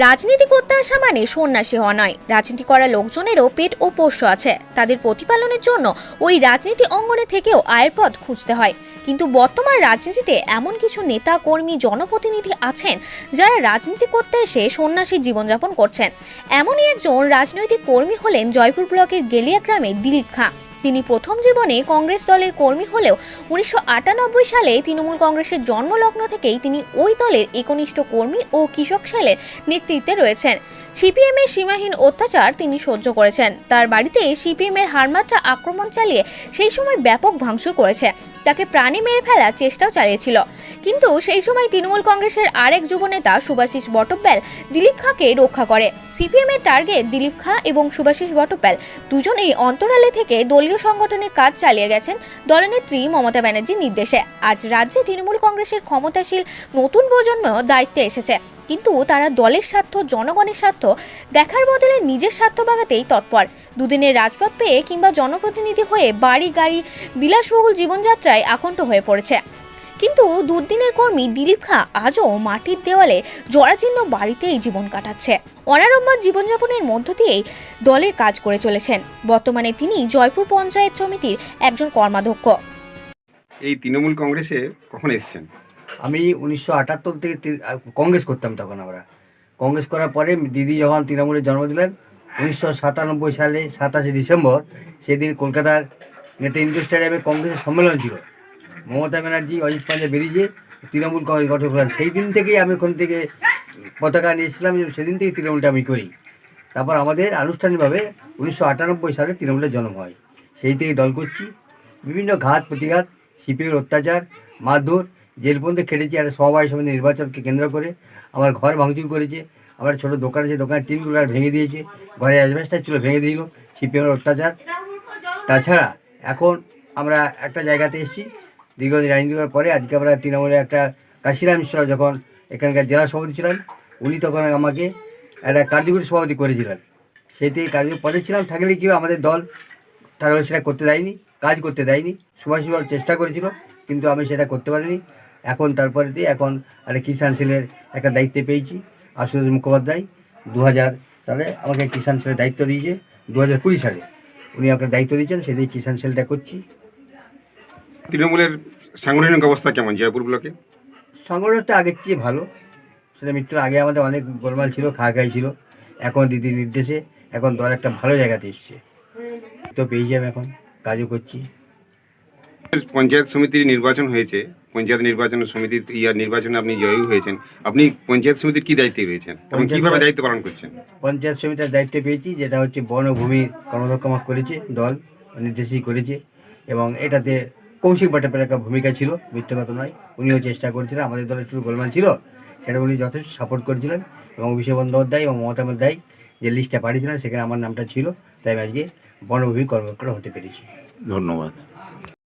রাজনীতি করতে আসা মানে সন্ন্যাসী হওয়া নয়। রাজনীতি করা লোকজনেরও পেট ও পোষ্য আছে। তাদের প্রতিপালনের জন্য ওই রাজনীতি অঙ্গনে থেকেও আয়ের পথ খুঁজতে হয়। কিন্তু বর্তমান রাজনীতিতে এমন কিছু নেতা, কর্মী, জনপ্রতিনিধি আছেন যারা রাজনীতি করতে এসে সন্ন্যাসী জীবনযাপন করছেন। এমনই একজন রাজনৈতিক কর্মী হলেন জয়পুর ব্লকের গেলিয়া গ্রামে দিলীপ খাঁ। তিনি প্রথম জীবনে কংগ্রেস দলের কর্মী হলেও উনিশশো আটানব্বই সালে তৃণমূল কংগ্রেসের জন্মলগ্ন থেকেই তিনি ওই দলের একনিষ্ঠ কর্মী ও কৃষক সেলের নেতৃত্বে রয়েছেন। সিপিএমের সীমাহীন অত্যাচার তিনি সহ্য করেছেন। তার বাড়িতে সিপিএমের হারমাত্রা আক্রমণ চালিয়ে সেই সময় ব্যাপক ভাঙচুর করেছে। তাকে প্রাণে মেরে ফেলার চেষ্টাও চালিয়েছিল। কিন্তু সেই সময় তৃণমূল কংগ্রেসের আরেক যুবনেতা সুভাষিস বটব্যাল দিলীপ খাঁকে রক্ষা করে। সিপিএমের টার্গেট দিলীপ খাঁ এবং সুভাষিস বটব্যাল দুজনেই অন্তরালে থেকে দলীয় সংগঠনের কাজ চালিয়ে গেছেন দলনেত্রী মমতা ব্যানার্জির নির্দেশে। আজ রাজ্যে তৃণমূল কংগ্রেসের ক্ষমতাশীল নতুন প্রজন্ম দায়িত্বে এসেছে। কিন্তু তারা দলের স্বার্থ, জনগণের স্বার্থ দেখার বদলে নিজের স্বার্থ বাগাতেই তৎপর। দুদিনের রাজপথ পেয়ে কিংবা জনপ্রতিনিধি হয়ে বাড়ি গাড়ি বিলাসবহুল জীবনযাত্রায় আকণ্ঠ হয়ে পড়েছে। কিন্তু দুর্দিনের কর্মী দিলীপ খাঁ আজও মাটির দেওয়ালে জরাজীর্ণ বাড়িতেই জীবন কাটাচ্ছে। অনারম্বর জীবনযাপনের মধ্য দিয়েই দলের কাজ করে চলেছেন। বর্তমানে তিনি জয়পুর পঞ্চায়েত সমিতির একজন কর্মাধ্যক্ষ। এই তৃণমূল কংগ্রেসে কখন এসেছেন? আমি উনিশশো আটাত্তর থেকে কংগ্রেস করতাম তখন আমরা। কংগ্রেস করার পরে দিদি যখন তৃণমূলে জন্ম দিলেন উনিশশো সাতানব্বই সালে সাতাশে ডিসেম্বর সেদিন কলকাতার নেতা ইন্ডোর স্টেডিয়ামে কংগ্রেসের সম্মেলন ছিল। মমতা ব্যানার্জি, অজিত পান্ডে বেরিয়ে তৃণমূল কংগ্রেস গঠন করলেন সেই দিন থেকেই আমি ওখান থেকে পতাকা নিয়েছিলাম এবং সেদিন থেকেই তৃণমূলটা আমি করি। তারপর আমাদের আনুষ্ঠানিকভাবে উনিশশো আটানব্বই সালে তৃণমূলের জন্ম হয়। সেই থেকে দল করছি। বিভিন্ন ঘাত, প্রতিঘাত সিপিএর অত্যাচার, মারধর, জেল পর্যন্ত খেটেছি। একটা সবাই সমিতি নির্বাচনকে কেন্দ্র করে আমার ঘর ভাঙচুর করেছে। আমার ছোটো দোকান আছে, দোকানের টিনগুলো আর ভেঙে দিয়েছে। ঘরে অ্যাজবেস্টার ছিল, ভেঙে দিল সিপিএমের অত্যাচার। তাছাড়া এখন আমরা একটা জায়গাতে এসেছি দীর্ঘদিন রাজনীতি করার পরে আজকে আমরা তৃণমূলে একটা কাশিরাম মিশ্রা যখন এখানকার জেলা সভাপতি ছিলেন উনি তখন আমাকে একটা কার্যকরী সভাপতি করেছিলেন। থেকে কার্যকরী পদে ছিলাম থাকলে কি হবে, আমাদের দল থাকলে সেটা করতে দেয়নি কাজ করতে দেয়নি সুভাষ বল চেষ্টা করেছিল কিন্তু আমি সেটা করতে পারিনি। এখন তারপরে দিয়ে এখন একটা কিষাণ সেলের একটা দায়িত্ব পেয়েছি আশুতোষ মুখোপাধ্যায় দু হাজার সালে আমাকে কিষাণ সেলের দায়িত্ব দিয়েছে দু হাজার কুড়ি সালে। উনি আমাকে দায়িত্ব দিয়েছেন সেদিকে কিষাণ সেলটা করছি। তৃণমূলের সাংগঠনিক অবস্থা কেমন? জয়পুর ব্লকে? সংগঠনটা আগের চেয়ে ভালো। সেটা মিত্র আগে আমাদের অনেক গোলমাল ছিল খাওয়া ছিল। এখন দিদির নির্দেশে এখন দল একটা ভালো জায়গাতে এসছে। তো পেয়েছি আমি এখন কাজও করছি। পঞ্চায়েত সমিতির নির্বাচন হয়েছে। পঞ্চায়েত নির্বাচন সমিতি ইয়ার নির্বাচনে আপনি জয়ী হয়েছেন। আপনি পঞ্চায়েত সমিতির কি দায়িত্বে রয়েছেন? এবং কীভাবে দায়িত্ব পালন করছেন? পঞ্চায়েত সমিতির দায়িত্ব পেয়েছি যেটা হচ্ছে বনভূমির কর্মদক্ষমা করেছে দল নির্দেশই করেছে। এবং এটাতে কৌশিক ভট্টাচার্যের একটা ভূমিকা ছিল মৃত্যুগত নয়। উনিও চেষ্টা করছিলেন, আমাদের দলের একটু গোলমাল ছিল, সেটা উনি যথেষ্ট সাপোর্ট করেছিলেন। এবং অভিষেক বন্দ্যোপাধ্যায় এবং মমতা বন্দ্যোপাধ্যায় যে লিস্টটা পাঠিয়েছিলেন, সেখানে আমার নামটা ছিল। তাই আমি আজকে বনভূমি কর্মকর্তা হতে পেরেছি। ধন্যবাদ।